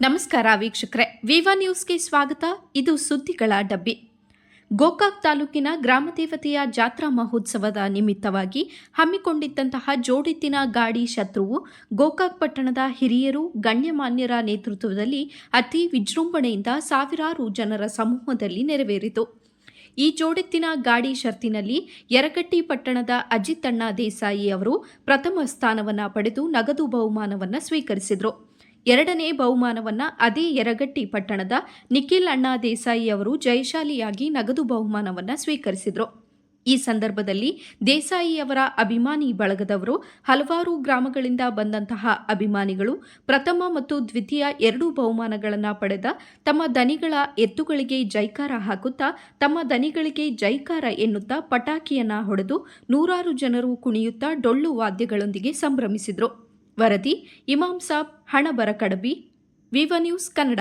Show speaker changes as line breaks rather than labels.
ನಮಸ್ಕಾರ ವೀಕ್ಷಕರೇ, ವಿವಾ ನ್ಯೂಸ್ಗೆ ಸ್ವಾಗತ. ಇದು ಸುದ್ದಿಗಳ ಡಬ್ಬಿ. ಗೋಕಾಕ್ ತಾಲೂಕಿನ ಗ್ರಾಮದೇವತೆಯ ಜಾತ್ರಾ ಮಹೋತ್ಸವದ ನಿಮಿತ್ತವಾಗಿ ಹಮ್ಮಿಕೊಂಡಿದ್ದಂತಹ ಜೋಡಿತ್ತಿನ ಗಾಡಿ ಶತ್ರುವು ಗೋಕಾಕ್ ಪಟ್ಟಣದ ಹಿರಿಯರು, ಗಣ್ಯಮಾನ್ಯರ ನೇತೃತ್ವದಲ್ಲಿ ಅತಿ ವಿಜೃಂಭಣೆಯಿಂದ ಸಾವಿರಾರು ಜನರ ಸಮೂಹದಲ್ಲಿ ನೆರವೇರಿತು. ಈ ಜೋಡೆತ್ತಿನ ಗಾಡಿ ಶರ್ತಿನಲ್ಲಿ ಯರಗಟ್ಟಿ ಪಟ್ಟಣದ ಅಜಿತಣ್ಣ ದೇಸಾಯಿ ಅವರು ಪ್ರಥಮ ಸ್ಥಾನವನ್ನು ಪಡೆದು ನಗದು ಬಹುಮಾನವನ್ನು ಸ್ವೀಕರಿಸಿದರು. ಎರಡನೇ ಬಹುಮಾನವನ್ನ ಅದೇ ಯರಗಟ್ಟಿ ಪಟ್ಟಣದ ನಿಖಿಲ್ ಅಣ್ಣಾ ದೇಸಾಯಿ ಅವರು ಜಯಶಾಲಿಯಾಗಿ ನಗದು ಬಹುಮಾನವನ್ನ ಸ್ವೀಕರಿಸಿದರು. ಈ ಸಂದರ್ಭದಲ್ಲಿ ದೇಸಾಯಿ ಅವರ ಅಭಿಮಾನಿ ಬಳಗದವರು ಹಲವಾರು ಗ್ರಾಮಗಳಿಂದ ಬಂದಂತಹ ಅಭಿಮಾನಿಗಳು ಪ್ರಥಮ ಮತ್ತು ದ್ವಿತೀಯ ಎರಡೂ ಬಹುಮಾನಗಳನ್ನು ಪಡೆದ ತಮ್ಮ ದನಿಗಳ ಎತ್ತುಗಳಿಗೆ ಜೈಕಾರ ಹಾಕುತ್ತಾ ತಮ್ಮ ದನಿಗಳಿಗೆ ಜೈಕಾರ ಎನ್ನುತ್ತಾ ಪಟಾಕಿಯನ್ನ ಹೊಡೆದು ನೂರಾರು ಜನರು ಕುಣಿಯುತ್ತಾ ಡೊಳ್ಳು ವಾದ್ಯಗಳೊಂದಿಗೆ ಸಂಭ್ರಮಿಸಿದರು. ವರದಿ ಇಮಾಮ್ ಸಾಬ್ ಹಣಬರ ಕಡಬಿ ವಿವ ನ್ಯೂಸ್ ಕನ್ನಡ.